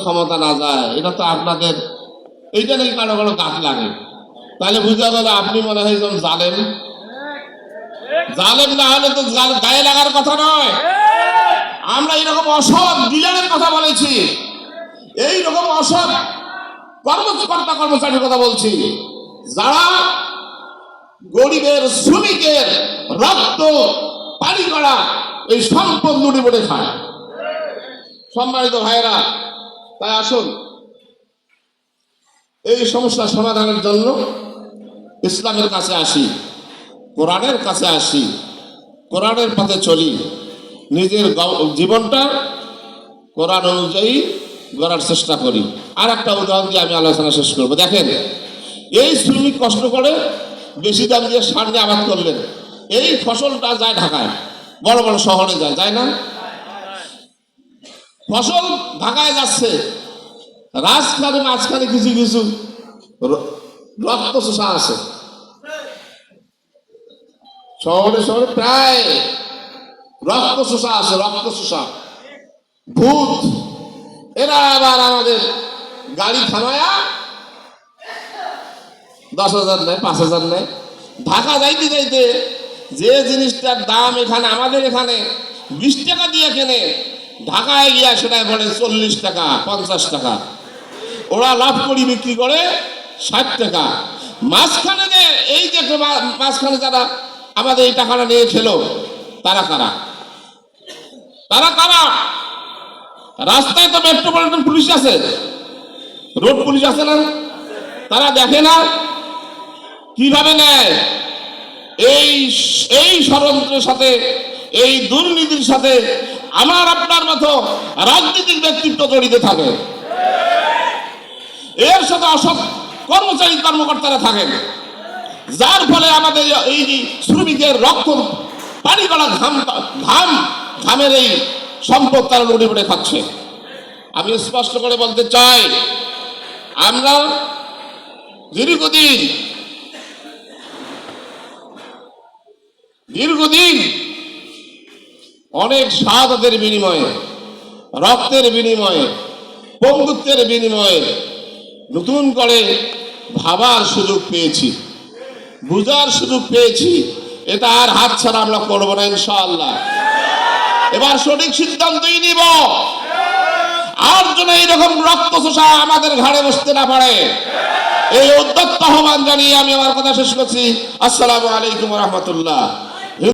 ক্ষমতা না যায়, এটা তো আপনাদের এইটা নাকি কারও কারও গাছ লাগে। তাহলে বুঝা গেল আপনি মনে হয় একজন জালেম। জালেম না হলে তো গায়ে লাগার কথা নয়। আমরা এরকম অসৎ ডিলারের কথা বলেছি। এই রকম অসৎ কর্মকর্তা, কর্মচারীর কথা বলছি। যারা গরিবের, শ্রমিকের রক্ত পানি করা এই সম্পদ লুটে পড়ে খায়। সম্মানিত ভাইয়েরা তাই আসুন। এই সমস্যা সমাধানের জন্য ইসলামের কাছে আসি, কোরআনের কাছে আসি, কোরআনের পথে চলি। নিজের জীবনটা কোরআন অনুযায়ী গড়ার চেষ্টা করি। আর একটা উদাহরণ দিয়ে আমি আলোচনা শেষ করব। দেখেন, এই শ্রমিক কষ্ট করে বেশি দাম দিয়ে সার দিয়ে আবাদ করলেন। এই ফসলটা যায় ঢাকায়, বড় বড় শহরে যায় যায় না? ফসল ঢাকায় যাচ্ছে। রাজখানে মাঝখানে কিছু কিছু রক্ত শোষা আছে। শহরে শহরে প্রায় রক্ত শোষা আছে, রক্ত শোষা ভূত। এরা আবার আমাদের গাড়ি থামায়া দশ হাজার নেয়, পাঁচ হাজার নেয়। ঢাকা যাইতে যাইতে যে জিনিসটার দাম এখানে, আমাদের এখানে বিশ টাকা দিয়ে কেনে ঢাকায় গিয়া সেটা পড়ে চল্লিশ টাকা, পঞ্চাশ টাকা। ওরা লাভ করি বিক্রি করে ষাট টাকা। মাঝখানে যে এই যে মাঝখানে যারা আমাদের এই টাকাটা নিয়ে খেলো, তারা কারা? তারা কারা? রাস্তায় তো মেট্রোপলিটন পুলিশ আছে। রোড পুলিশ আছে না? তারা দেখে না? কীভাবে নেয়? এই এই ষড়যন্ত্রের সাথে, এই দুর্নীতির সাথে আমার আপনার মতো রাজনৈতিক ব্যক্তিত্ব জড়িত থাকে। এর সাথে অসৎ কর্মচারী কর্মকর্তারা থাকেন। যার ফলে আমাদের এই শ্রমিকের রক্ত পানি করা ঘাম ঘাম, ঘামের এই সম্পদ তারা লুটে পড়ে খাচ্ছে। আমি স্পষ্ট করে বলতে চাই, আমরা দীর্ঘদিন দীর্ঘদিন অনেক শাহাদাতের বিনিময়ে, রক্তের বিনিময়ে, বন্ধুত্বের বিনিময়ে নতুন করে ভাবার সুযোগ পেয়েছি, বুঝার সুযোগ পেয়েছি এটা আর হাত ছাড়া আমরা করব না ইনশাআল্লাহ। এবার সঠিক সিদ্ধান্তই নিব। আর যেন এইরকম রক্ত শোষা আমাদের ঘাড়ে বসতে না পারে। এই উদ্যত্ত আহ্বান জানিয়ে আমি আমার কথা শেষ করছি। আসসালামু আলাইকুম রহমতুল্লাহ।